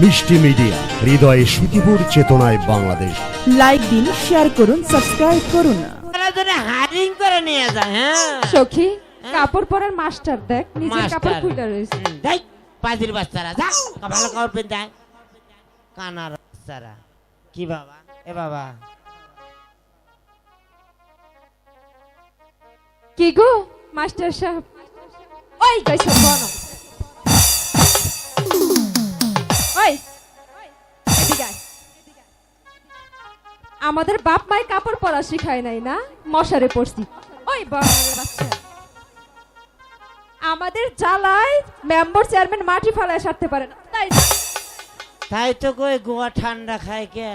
মিষ্টি মিডিয়া হৃদয়ে সুখীপুর চেতনায় বাংলাদেশ। লাইক দিন শেয়ার করুন সাবস্ক্রাইব করুন। হারিং করে নিয়ে যায় হ্যাঁ? সখী কাপড় পরার মাস্টার দেখ নিজের কাপড় খুলে রয়েছে। দেখ পাজির বাচ্চারা যা ভালো কাপড় কানার বাচ্চারা কি বাবা এ বাবা। কি গো মাস্টার সাহেব? ওই গাইছ বনো আমাদের বাপ মায় কাপড় পরা শিখায় নাই না? মশারে পড়ছি। ওই বাচ্চা। আমাদের জ্বালায় মেম্বার চেয়ারম্যান মাটি ফেলায় সারতে পারে না। তাই না তাই তো কই গোয়া ঠান্ডা খায় কে?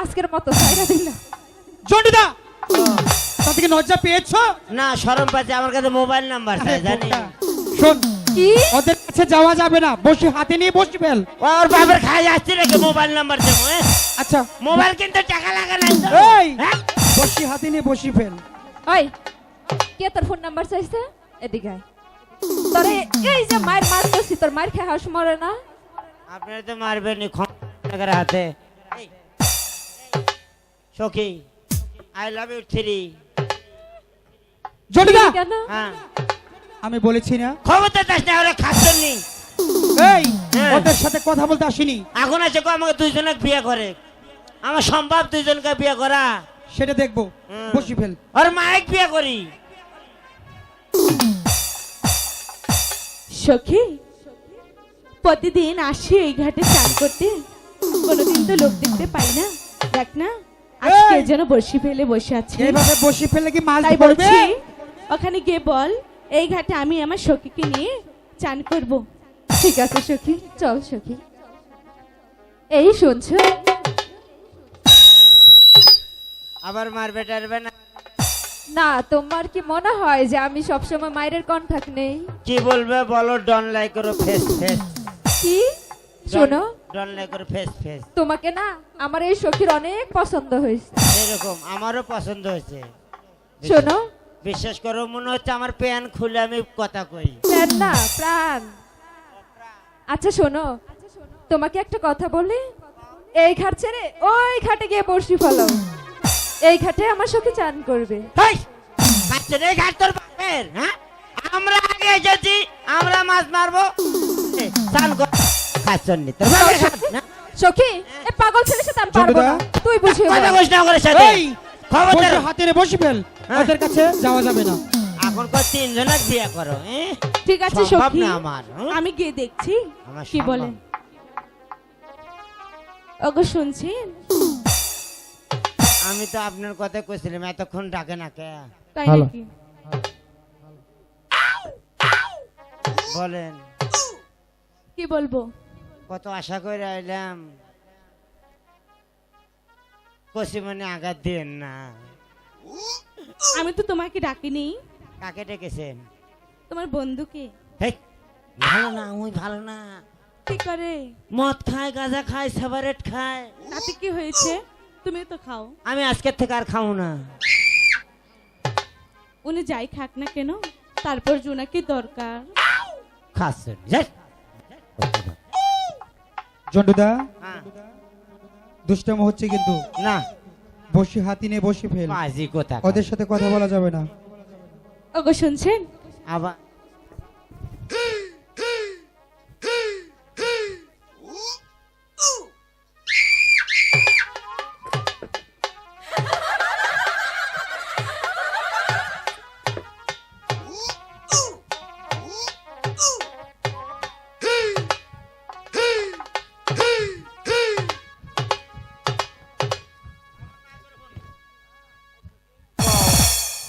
আজকের মতো সাইরা দিলাম। জন্ডুদা! তা থেকে লজ্জা পেয়েছ? না সরম পাচ্ছে। আমার কাছে মোবাইল নাম্বার চাই জানি শোন কি? ওদের কাছে যাওয়া যাবে না। বসে হাতে নিয়ে বসে ফেল ওর বাবার খাই আসছে নাকি? মোবাইল নাম্বার দেবো হ্যাঁ? আচ্ছা। মোবাইল কিন্তু টাকা লাগে নাই তো এই! হ্যাঁ? বসে হাতে নিয়ে বসে ফেল ওই কে তোর ফোন নাম্বার চাইছে? এদিকে আয়। তোরে এই যে মায়ের মারতেছি তোর মায়ের খেয়ে হাউস মরে না? আপনারা তো মারবেনি ক্ষমতার হাতে। এই, সখী আই লাভ ইউ থ্রি। জন্ডুদা কেন? হ্যাঁ। আমি বলেছি না। ক্ষমতা চাস না ওরা খাচ্ছেন নি এই হ্যাঁ। ওদের সাথে কথা বলতে আসিনি। এখন আছে কো আমাকে দুইজনে বিয়ে করে। আমার সম্ভব দুইজনকে বিয়ে করা। সেটা দেখব। বসে ফেল। ওর মায়ের বিয়ে করি। সখী প্রতিদিন আসি এই ঘাটে চান করতে। কোনোদিন তো লোক দেখতে পাই না। দেখ না আজকে যেন বসি ফেলে বসে আছে। এইভাবে বসে ফেললে কি মাছ তাই পড়বে বলছি ওখানে গিয়ে বল। এই ঘাটে আমি আমার সখীকে নিয়ে চান করব। ঠিক আছে সখী চল সখী। এই শুনছো? আবার মারবে টারবে না না তোমার কি মনে হয় যে আমি সবসময় মায়ের কন্ঠাক্ট নেই? কি বলবে বলো ডন লাই করো ফেস ফেস। কি? শোনো। ডন লাই করো ফেস ফেস। তোমাকে না আমার এই সখীর অনেক পছন্দ হয়েছে। এরকম আমারও পছন্দ হয়েছে। শোনো বিশ্বাস করো মনে হচ্ছে আমার প্যান খুলে আমি কথা কই। প্রাণ না প্রাণ। আচ্ছা শোনো। তোমাকে একটা কথা বলি? এই ঘাট ছেড়ে ওই ঘাটে গিয়ে বসি ফেলো। এই ঘাটে আমার সখী চান করবে। হেই! ঘাট তোর বাপের হ্যাঁ? আমরা আগে এসেছি আমরা মাছ মারবো। চান তোর সখী এ পাগল ছেলের সাথে আমি পারব না। তুই বুঝিয়ে কথা বল। কইস না সাথে। খবরদার। হাতে বসে ফেল। ওদের কাছে যাওয়া যাবে না। এখন কয় তিনজনের বিয়ে করো হ্যাঁ ঠিক আছে সখী। না আমার হ্যাঁ? আমি গিয়ে দেখছি কি বলে। ওগো শুনছেন? আমি তো আপনার কথা কইছিলাম এতক্ষণ ডাকে না কে? তাই নাকি? বলেন। কি বলব? কত আশা করে আইলাম। কষি মনে আঘাত দিন না। আমি তো তোমাকে ডাকিনি। কাকে ডেকেছেন তোমার বন্ধুকে। ভালো না ওই ভালো না। কি করে? মদ খায় গাঁজা খায় খায়। তাতে কি হয়েছে? তুমি তো খাও। আমি আজকের থেকে আর খাও না। উনি যাই খাক না কেন তারপর জোনাকি দরকার। খাচ্ছেন যাই। জন্ডুদা হ্যাঁ, দুষ্টম হচ্ছে কিন্তু। না। বসে হাতি নিয়ে বসে ফেল। বাজি কোথা ওদের সাথে কথা বলা যাবে না। ওগো শুনছেন? আবার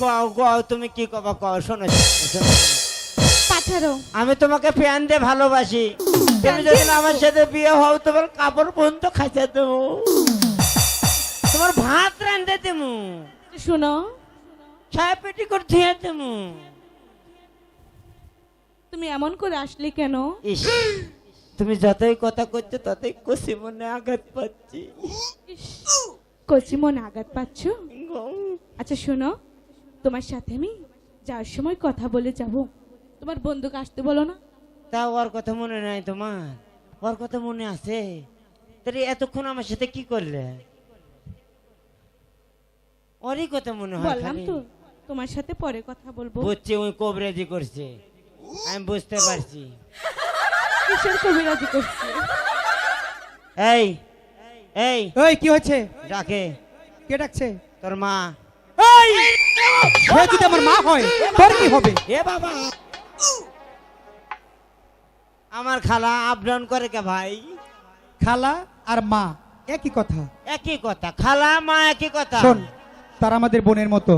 কও কও তুমি কি কবা কও শোনো। পাঠারো। আমি তোমাকে প্যান দিয়ে ভালোবাসি। তুমি যদি আমার সাথে বিয়ে হও তোমার কাপড় পর্যন্ত খাইতে দেবো। তোমার ভাত রান্ধতে দেবো। শুনো। ছায়া পেটি করে ধুয়ে দেবো। তুমি এমন করে আসলে কেন? তুমি যতই কথা করছ ততই কষি মনে আঘাত পাচ্ছি। কচি মনে আঘাত পাচ্ছ? আচ্ছা শোনো। তোমার সাথে আমি যাওয়ার সময় কথা বলে যাব। তোমার বন্ধুকে আসতে বলো না। তা ওর কথা মনে নাই তোমার। ওর কথা মনে আছে। তাহলে এতক্ষণ আমার সাথে কি করলে? ওরই কথা মনে হয় বললাম তো তোমার সাথে পরে কথা বলব। বুঝছি ওই কবরেজি করছে। আমি বুঝতে পারছি। কিসের কবিরাজি করছি? এই এই। ওই কি হচ্ছে? ডাকে। কে ডাকছে? তোর মা। এই! সে যদি আমার মা হয় তোর কি হবে? এ বাবা। আমার খালা আপ ডাউন করে কে ভাই? খালা আর মা একই কথা। একই কথা। খালা মা একই কথা। শোন তারা আমাদের বোনের মতো।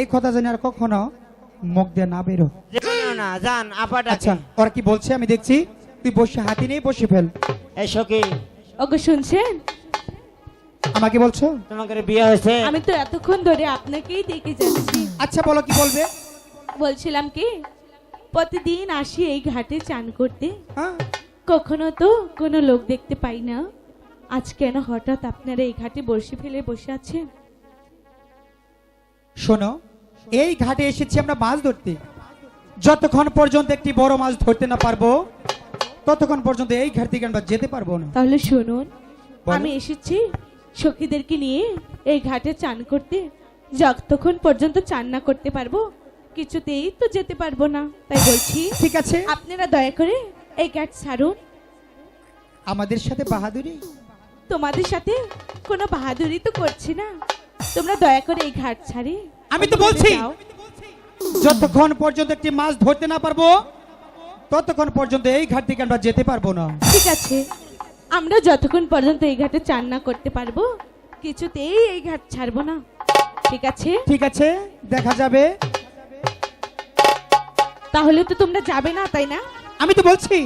এই কথা জানি আর কখনো মুখ দিয়ে না বেরো। না জান আপা আচ্ছা ওরা কি বলছে? আমি দেখছি তুই বসে হাতি নিয়ে বসে ফেল। এই সখী। ওকে শুনছেন? আমাকে বলছো? তোমাদের বিয়ে হয়েছে। আমি তো এতক্ষণ ধরে আপনাকেই দেখে যাচ্ছি। আচ্ছা বলো কি বলবে? বলছিলাম কি প্রতিদিন আসি এই ঘাটে চান করতে। হ্যাঁ। কখনো তো কোনো লোক দেখতে পাই না। আজ কেন হঠাৎ আপনারা এই ঘাটে বসে ফেলে বসে আছেন? শোনো এই ঘাটে এসেছি আমরা মাছ ধরতে। যতক্ষণ পর্যন্ত একটি বড় মাছ ধরতে না পারব ততক্ষণ পর্যন্ত এই ঘাট থেকে আমরা যেতে পারব না। তাহলে শুনুন আমি এসেছি সখীদেরকে নিয়ে এই ঘাটে চান করতে যতক্ষণ পর্যন্ত চান না করতে পারব কিছুতেই তো যেতে পারব না। তাই বলছি ঠিক আছে। আপনারা দয়া করে এই ঘাট ছাড়ুন। আমাদের সাথে বাহাদুরি? তোমাদের সাথে কোনো বাহাদুরি তো করছি না। তোমরা দয়া করে এই ঘাট ছাড়ি। আমি তো বলছি যতক্ষণ পর্যন্ত একটি মাছ ধরতে না পারব ততক্ষণ পর্যন্ত এই ঘাট থেকে আমরা যেতে পারব না। ঠিক আছে। আমরা যতক্ষণ পর্যন্ত এই ঘাটে চান না করতে পারব কিছুতেই এই ঘাট ছাড়বো না। ঠিক আছে? ঠিক আছে দেখা যাবে। তাহলে তো তোমরা যাবে না তাই না? আমি তো বলছি